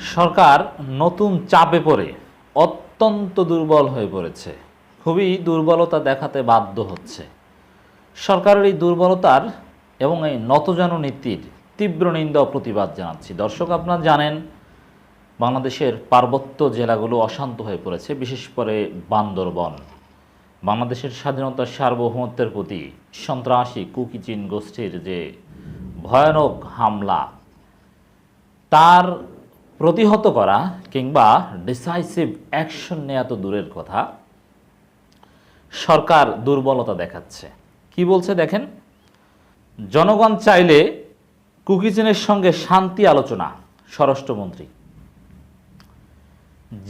সরকার নতুন চাপে পড়ে, অত্যন্ত দুর্বল হয়ে পড়েছে। খুবই দুর্বলতা দেখাতে বাধ্য হচ্ছে। সরকারের এই দুর্বলতার এবং এই নতজানু নীতির তীব্র নিন্দা প্রতিবাদ জানাচ্ছি। দর্শক, আপনারা জানেন, বাংলাদেশের পার্বত্য জেলাগুলো অশান্ত হয়ে পড়েছে, বিশেষ করে বান্দরবন। বাংলাদেশের স্বাধীনতার সার্বভৌমত্বের প্রতি সন্ত্রাসী, কুকিচিন গোষ্ঠীর যে ভয়ানক হামলা, তার প্রতিহত করা কিংবা ডিসাইসিভ অ্যাকশন নেওয়া তো দূরের কথা। সরকার দুর্বলতা দেখাচ্ছে। কি বলছে দেখেন? জনগণ চাইলে কুকিচিনের সঙ্গে শান্তি আলোচনা, স্বরাষ্ট্রমন্ত্রী।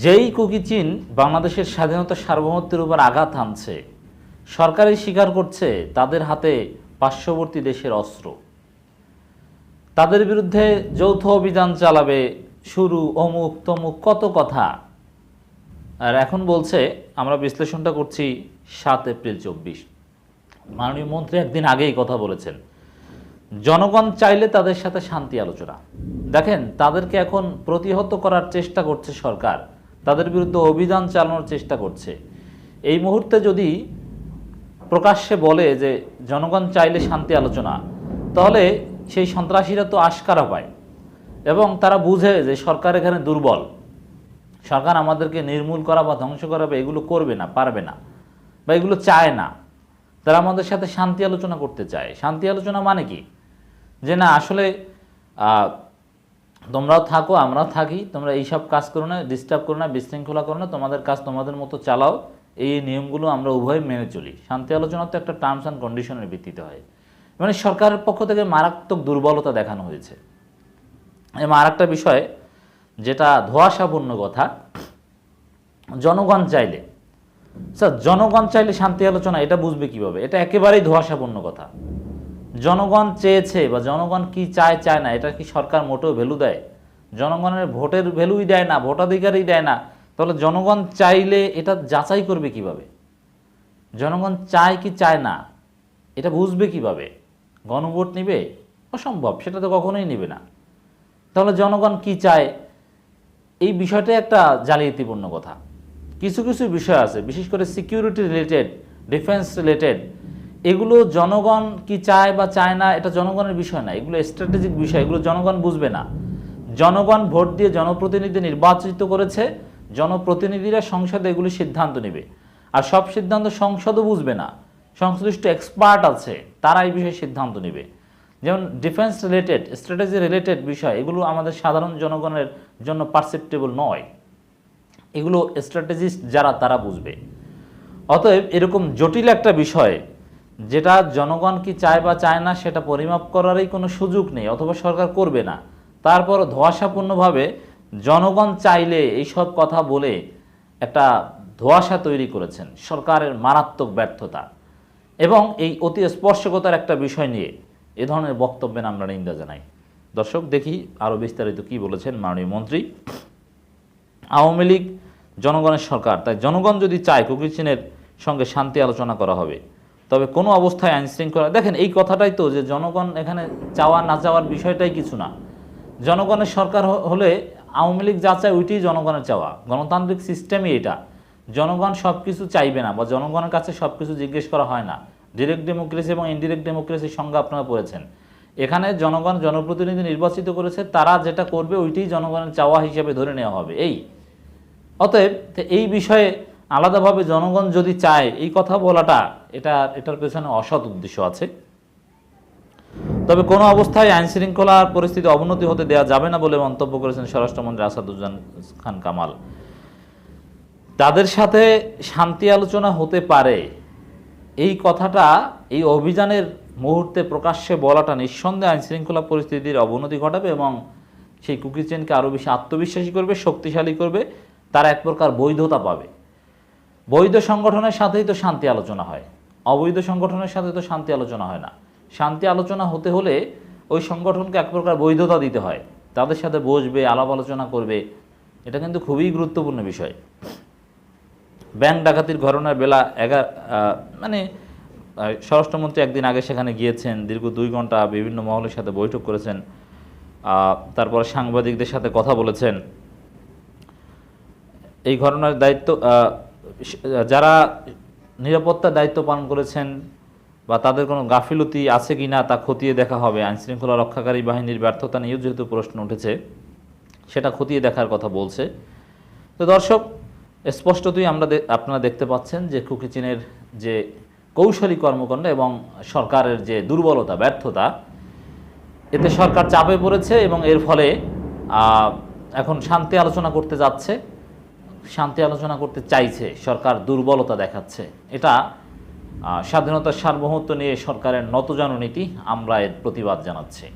যেই কুকিচিন বাংলাদেশের স্বাধীনতা সার্বভৌমত্বের উপর আঘাত হানছে, সরকারই স্বীকার করছে তাদের হাতে পার্শ্ববর্তী দেশের অস্ত্র। তাদের বিরুদ্ধে যৌথ অভিযান চালাবে শুরু, অমুক, তমুক, কত কথা। আর এখন বলছে, আমরা বিশ্লেষণটা করছি সাত এপ্রিল চব্বিশ। মাননীয় মন্ত্রী একদিন আগেই কথা বলেছেন। জনগণ চাইলে তাদের সাথে শান্তি আলোচনা। দেখেন, তাদেরকে এখন প্রতিহত করার চেষ্টা করছে সরকার। তাদের বিরুদ্ধে অভিযান চালানোর চেষ্টা করছে। এই মুহূর্তে যদি প্রকাশ্যে বলে যে, জনগণ চাইলে শান্তি আলোচনা তাহলে সেই সন্ত্রাসীরা তো আশকারা পায়। এবং তারা বুঝে যে সরকার এখানে দুর্বল। সরকার আমাদেরকে নির্মূল করা বা ধ্বংস করা বা এগুলো করবে না, পারবে না বা এগুলো চায় না। তারা আমাদের সাথে শান্তি আলোচনা করতে চায়। শান্তি আলোচনা মানে কি? যে না, আসলে তোমরাও থাকো, আমরাও থাকি, তোমরা এইসব কাজ করো না ডিস্টার্ব করো না, বিশৃঙ্খলা করো না, তোমাদের কাজ তোমাদের মতো চালাও, এই নিয়মগুলো আমরা উভয় মেনে চলি। শান্তি আলোচনা তো একটা টার্মস অ্যান্ড কন্ডিশনের ভিত্তিতে হয়। মানে সরকারের পক্ষ থেকে মারাত্মক দুর্বলতা দেখানো হয়েছে। এবং আর একটা বিষয়, যেটা ধোয়াশাপূর্ণ কথা, জনগণ চাইলে, স্যার, জনগণ চাইলে শান্তি আলোচনা, এটা বুঝবে কীভাবে? এটা একেবারেই ধোয়াশাপূর্ণ কথা। জনগণ চেয়েছে বা জনগণ কি চায় চায় না, এটা কি সরকার মোটেও ভ্যালু দেয়? জনগণের ভোটের ভ্যালুই দেয় না, ভোটাধিকারই দেয় না। তাহলে জনগণ চাইলে এটা যাচাই করবে কীভাবে? জনগণ চায় কি চায় না, এটা বুঝবে কীভাবে? গণভোট নিবে? অসম্ভব, সেটা তো কখনোই নেবে না। তাহলে জনগণ কি চায়? এই বিষয়টা একটা জালিয়াতিপূর্ণ কথা। কিছু কিছু বিষয় আছে, বিশেষ করে সিকিউরিটি রিলেটেড ডিফেন্স রিলেটেড এগুলো জনগণ কি চায় বা চায় না, এটা জনগণের বিষয় না। এগুলো স্ট্র্যাটেজিক বিষয়, এগুলো জনগণ বুঝবে না। জনগণ ভোট দিয়ে জনপ্রতিনিধি নির্বাচিত করেছে, জনপ্রতিনিধিরা সংসদে এগুলি সিদ্ধান্ত নেবে। আর সব সিদ্ধান্ত সংসদও বুঝবে না। সংশ্লিষ্ট এক্সপার্ট আছে, তারা এই বিষয়ে সিদ্ধান্ত নেবে। যেমন ডিফেন্স রিলেটেড স্ট্র্যাটেজি রিলেটেড বিষয়, এগুলো আমাদের সাধারণ জনগণের জন্য পারসেপ্টেবল নয়। এগুলো স্ট্র্যাটেজিস্ট যারা, তারা বুঝবে। অতএব এরকম জটিল একটা বিষয়, যেটা জনগণ কি চায় বা চায় না, সেটা পরিমাপ করারই কোনো সুযোগ নেই, অথবা সরকার করবে না। তারপর ধোয়াশাপূর্ণভাবে জনগণ চাইলে এইসব কথা বলে একটা ধোয়াশা তৈরি করেছেন, সরকারের মারাত্মক ব্যর্থতা। এবং এই অতি স্পর্শকতার একটা বিষয় নিয়ে এ ধরনের বক্তব্যের আমরা নিন্দা জানাই। দর্শক, দেখি আরও বিস্তারিত কি বলেছেন মাননীয় মন্ত্রী। আওয়ামী লীগ, জনগণের সরকার, তাই জনগণ যদি চায় কুকিচিনের সঙ্গে শান্তি আলোচনা করা হবে, তবে কোনো অবস্থায় আইন শৃঙ্খলা, দেখেন এই কথাটাই তো যে জনগণ এখানে চাওয়া না চাওয়ার বিষয়টাই কিছু না। জনগণের সরকার হলে আওয়ামী লীগ যা চায় ওইটাই জনগণের চাওয়া। গণতান্ত্রিক সিস্টেমই এটা। জনগণ সব কিছু চাইবে না বা জনগণের কাছে সব কিছু জিজ্ঞেস করা হয় না। ডিরেক্ট ডেমোক্রেসি এবং ইনডিরেক্ট ডেমোক্রেসির সংজ্ঞা আপনারা পড়েছেন। এখানে জনগণ, জনপ্রতিনিধি নির্বাচিত করেছে, তারা যেটা করবে ওইটাই জনগণের চাওয়া হিসেবে ধরে নেওয়া হবে। এই। অতএব এই বিষয়ে আলাদাভাবে জনগণ যদি চায়, এই কথা বলাটা, এটা, এটার পেছনে অসৎ উদ্দেশ্য আছে। তবে কোনো অবস্থায় আইন শৃঙ্খলার পরিস্থিতি অবনতি হতে দেওয়া যাবে না বলে মন্তব্য করেছেন স্বরাষ্ট্রমন্ত্রী আসাদুজ্জান খান কামাল। তাদের সাথে শান্তি আলোচনা হতে পারে এই কথাটা, এই অভিযানের মুহূর্তে প্রকাশ্যে বলাটা নিঃসন্দেহে আইন শৃঙ্খলা পরিস্থিতির অবনতি ঘটাবে এবং সেই কুকি চেনকে আরও বেশি আত্মবিশ্বাসী করবে, শক্তিশালী করবে, তারা এক প্রকার বৈধতা পাবে। বৈধ সংগঠনের সাথেই তো শান্তি আলোচনা হয়। অবৈধ সংগঠনের সাথে তো শান্তি আলোচনা হয় না। শান্তি আলোচনা হতে হলে ওই সংগঠনকে এক প্রকার বৈধতা দিতে হয়। তাদের সাথে বসবে, আলাপ আলোচনা করবে। এটা কিন্তু খুবই গুরুত্বপূর্ণ বিষয়। ব্যাংক ডাকাতির ঘটনার বেলা এগার মানে স্বরাষ্ট্রমন্ত্রী একদিন আগে সেখানে গিয়েছেন, দীর্ঘ দুই ঘণ্টা বিভিন্ন মহলের সাথে বৈঠক করেছেন তারপরে সাংবাদিকদের সাথে কথা বলেছেন। এই ঘটনার দায়িত্ব যারা নিরাপত্তার দায়িত্ব পালন করেছেন বা তাদের কোনো গাফিলতি আছে কি না তা খতিয়ে দেখা হবে। আইনশৃঙ্খলা রক্ষাকারী বাহিনীর ব্যর্থতা নিয়েও যেহেতু প্রশ্ন উঠেছে, সেটা খতিয়ে দেখার কথা বলছে। তো দর্শক স্পষ্টতই আমরা আপনারা দেখতে পাচ্ছেন যে কুকিচিনের যে কৌশলী কর্মকাণ্ড এবং সরকারের যে দুর্বলতা, ব্যর্থতা, এতে সরকার চাপে পড়েছে এবং এর ফলে এখন শান্তি আলোচনা করতে যাচ্ছে, শান্তি আলোচনা করতে চাইছে, সরকার দুর্বলতা দেখাচ্ছে। এটা স্বাধীনতার সার্বভৌমত্ব নিয়ে সরকারের নতজানু নীতি আমরা এর প্রতিবাদ জানাচ্ছি।